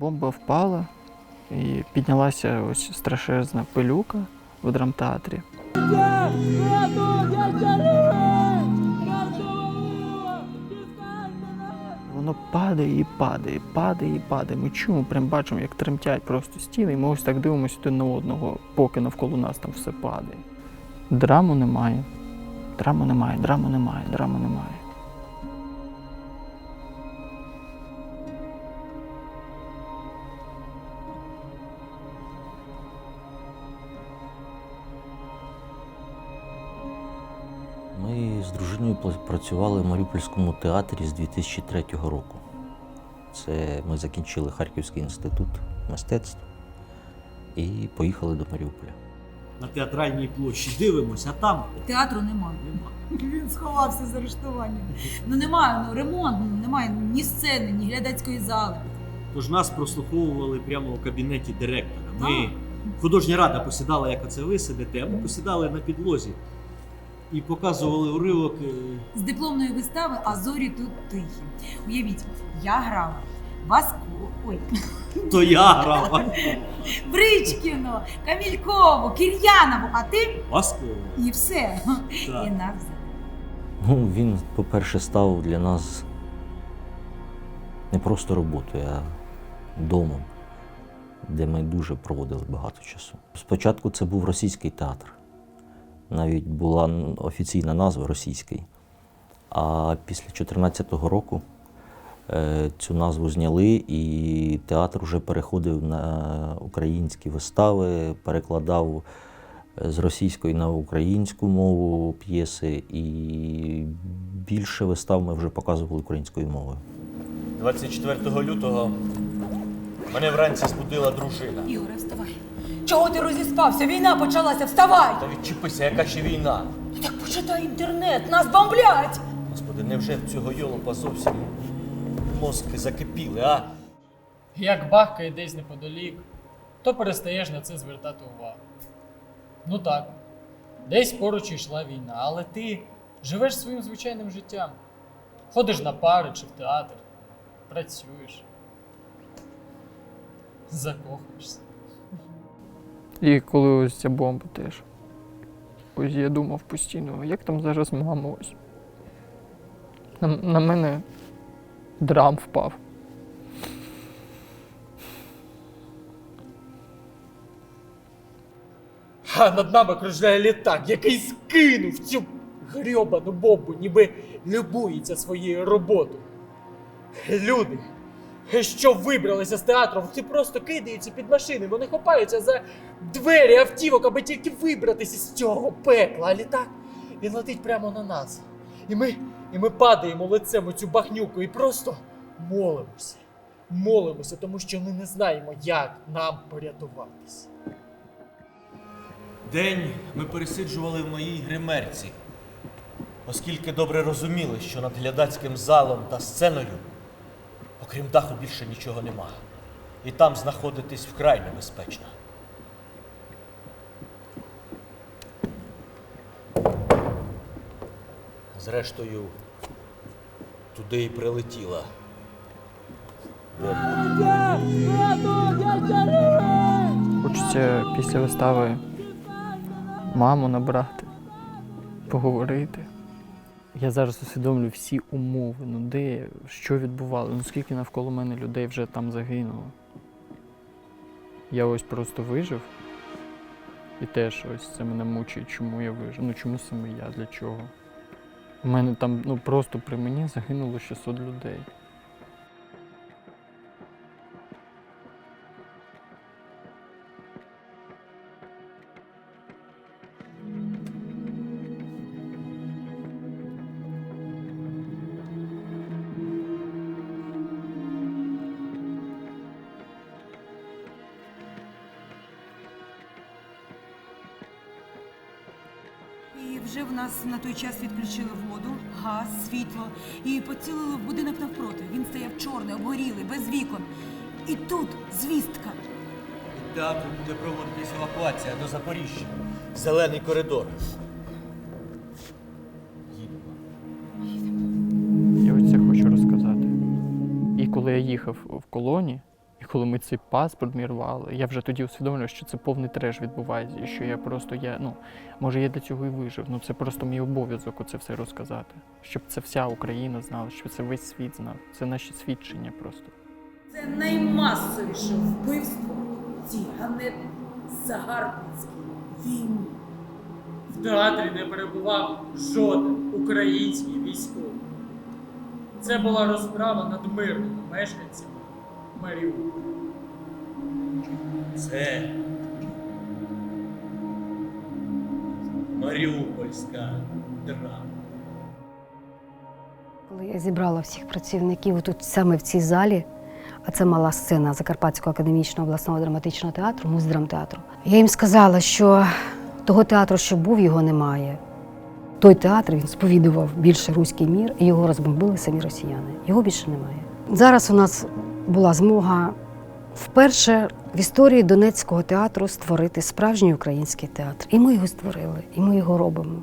Бомба впала і піднялася ось страшезна пилюка в драмтеатрі. Воно падає і падає, падає і падає. Ми чуємо, прям бачимо, як тремтять просто стіни, і ми ось так дивимося один на одного, поки навколо нас там все падає. Драму немає. Драму немає, драму немає, драму немає. Ми з дружиною працювали в Маріупольському театрі з 2003 року. Це ми закінчили Харківський інститут мистецтв і поїхали до Маріуполя. На театральній площі дивимося, а там Театру немає. Він сховався з арештуванням. Ну немає, ну ремонт, ну, немає ні сцени, ні глядацької зали. тож нас прослуховували прямо у кабінеті директора. Ми художня рада посідала, як оце ви сидите, а ми посідали на підлозі і показували уривок. е, З дипломної вистави А зорі тут тихі. Уявіть, я грала Васку, ой, То я грав Бричкіну, Камількову, Кір'янову, а ти Васково. і все. Так. І навзаєм. Ну, він, по-перше, став для нас не просто роботою, а домом, де ми дуже проводили багато часу. Спочатку це був російський театр. Навіть була офіційна назва російський. А після 2014 року е, цю назву зняли, і театр вже переходив на українські вистави, перекладав е, з російської на українську мову п'єси, і більше вистав ми вже показували українською мовою. 24 лютого мене вранці збудила дружина. Ігоре, вставай. Чого ти розіспався? Війна почалася, вставай! Та відчепися, яка ще війна. Так почитай інтернет, нас бомблять! Господи, невже в цього йолопа зовсім мозки закипіли, а? Як бахкає десь неподалік, то перестаєш на це звертати увагу. Ну так, десь поруч йшла війна, але ти живеш своїм звичайним життям. Ходиш на пари чи в театр, працюєш, закохуєшся. І коли ось ця бомба теж. Ось я думав постійно, як там зараз мама ось. На, на мене драм впав. А над нами кружляє літак, який скинув цю грьобану бомбу, ніби любується своєю роботою. Люди, що вибралися з театру, вони просто кидаються під машини, вони хапаються за двері автівок, аби тільки вибратися з цього пекла. А літак він летить прямо на нас. І ми, і ми падаємо лицем у цю багнюку і просто молимося. Молимося, тому що ми не знаємо, як нам порятуватися. День ми пересиджували в моїй гримерці, оскільки добре розуміли, що над глядацьким залом та сценою, окрім даху, більше нічого нема. І там знаходитись вкрай небезпечно. Зрештою, туди і прилетіла. Хочеться після вистави маму набрати, поговорити. Я зараз усвідомлю всі умови, ну де, що відбувалося, ну скільки навколо мене людей вже там загинуло. Я ось просто вижив. І теж ось це мене мучить, чому я вижив. Ну чому саме я, для чого? У мене там ну просто при мені загинуло 600 людей. І вже в нас на той час відключили воду, газ, світло і поцілили в будинок навпроти. Він стояв чорний, обгорілий, без вікон. І тут звістка. Театру буде проводитись евакуація до Запоріжжя. Зелений коридор. Їдемо. Я ось це хочу розказати. І коли я їхав в колоні коли ми цей паспорт мій рвали, я вже тоді усвідомлював, що це повний треш відбувається, і що я просто я, ну, може, я для цього і вижив. Ну це просто мій обов'язок оце все розказати. Щоб це вся Україна знала, щоб це весь світ знав. Це наші свідчення просто. Це наймасовіше вбивство цій ганебній загарбницькій війні. В театрі не перебував жоден український військовий. Це була розправа над мирними мешканцями Маріуполя. Це Маріупольська драма. Коли я зібрала всіх працівників тут саме в цій залі, а це мала сцена Закарпатського академічного обласного драматичного театру, муздрамтеатру, я їм сказала, що того театру, що був, його немає. Той театр він сповідував більше руський мір, і його розбомбили самі росіяни. Його більше немає. Зараз у нас була змога вперше в історії Донецького театру створити справжній український театр. І ми його створили, і ми його робимо.